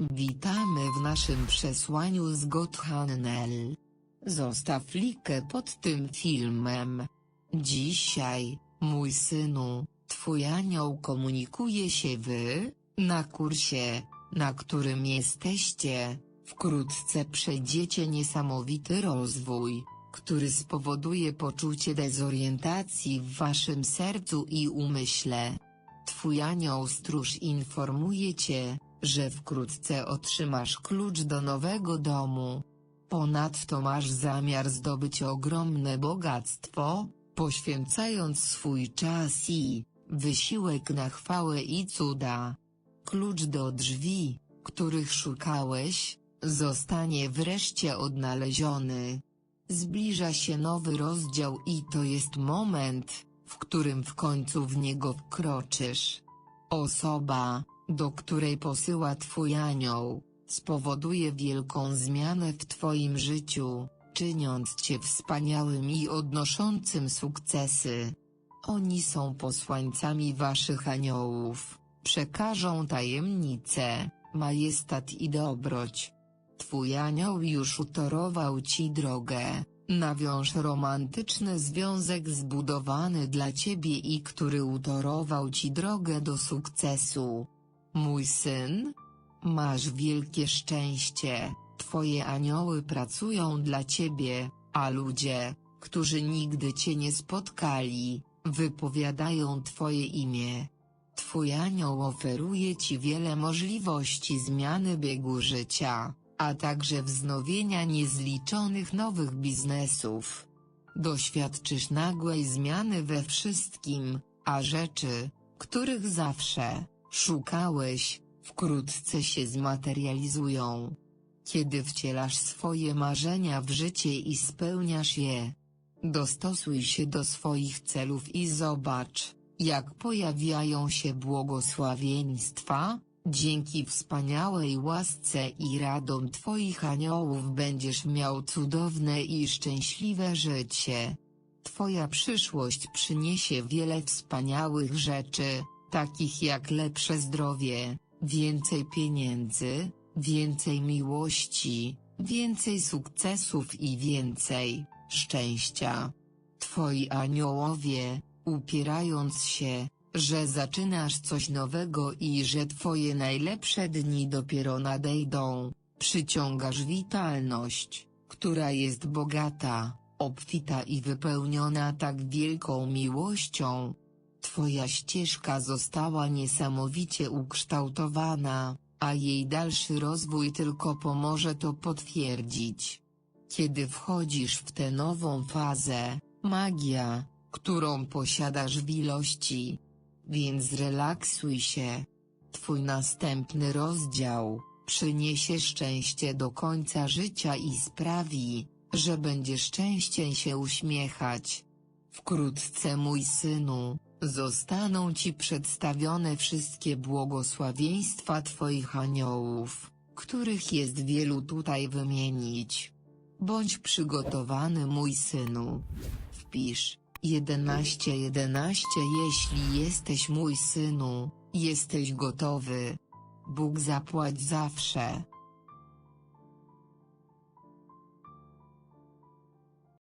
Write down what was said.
Witamy w naszym przesłaniu z Gotthannel. Zostaw likę pod tym filmem. Dzisiaj, mój synu, twój anioł komunikuje się wy, na kursie, na którym jesteście. Wkrótce przejdziecie niesamowity rozwój, który spowoduje poczucie dezorientacji w waszym sercu i umyśle. Twój anioł stróż informuje cię, że wkrótce otrzymasz klucz do nowego domu. Ponadto masz zamiar zdobyć ogromne bogactwo, poświęcając swój czas i wysiłek na chwałę i cuda. Klucz do drzwi, których szukałeś, zostanie wreszcie odnaleziony. Zbliża się nowy rozdział i to jest moment, w którym w końcu w niego wkroczysz. Osoba, do której posyła Twój anioł, spowoduje wielką zmianę w Twoim życiu, czyniąc Cię wspaniałym i odnoszącym sukcesy. Oni są posłańcami Waszych aniołów, przekażą tajemnice, majestat i dobroć. Twój anioł już utorował Ci drogę, nawiąż romantyczny związek zbudowany dla Ciebie i który utorował Ci drogę do sukcesu. Mój syn? Masz wielkie szczęście, Twoje anioły pracują dla Ciebie, a ludzie, którzy nigdy Cię nie spotkali, wypowiadają Twoje imię. Twój anioł oferuje Ci wiele możliwości zmiany biegu życia, a także wznowienia niezliczonych nowych biznesów. Doświadczysz nagłej zmiany we wszystkim, a rzeczy, których zawsze szukałeś, wkrótce się zmaterializują. Kiedy wcielasz swoje marzenia w życie i spełniasz je, dostosuj się do swoich celów i zobacz, jak pojawiają się błogosławieństwa, dzięki wspaniałej łasce i radom Twoich aniołów będziesz miał cudowne i szczęśliwe życie. Twoja przyszłość przyniesie wiele wspaniałych rzeczy, takich jak lepsze zdrowie, więcej pieniędzy, więcej miłości, więcej sukcesów i więcej szczęścia. Twoi aniołowie, upierając się, że zaczynasz coś nowego i że twoje najlepsze dni dopiero nadejdą, przyciągasz witalność, która jest bogata, obfita i wypełniona tak wielką miłością. Twoja ścieżka została niesamowicie ukształtowana, a jej dalszy rozwój tylko pomoże to potwierdzić. Kiedy wchodzisz w tę nową fazę, magia, którą posiadasz w ilości, więc relaksuj się. Twój następny rozdział przyniesie szczęście do końca życia i sprawi, że będziesz częściej się uśmiechać. Wkrótce mój synu, zostaną ci przedstawione wszystkie błogosławieństwa Twoich aniołów, których jest wielu tutaj wymienić. Bądź przygotowany mój synu. Wpisz 11 11 Jeśli jesteś mój synu, jesteś gotowy. Bóg zapłać zawsze.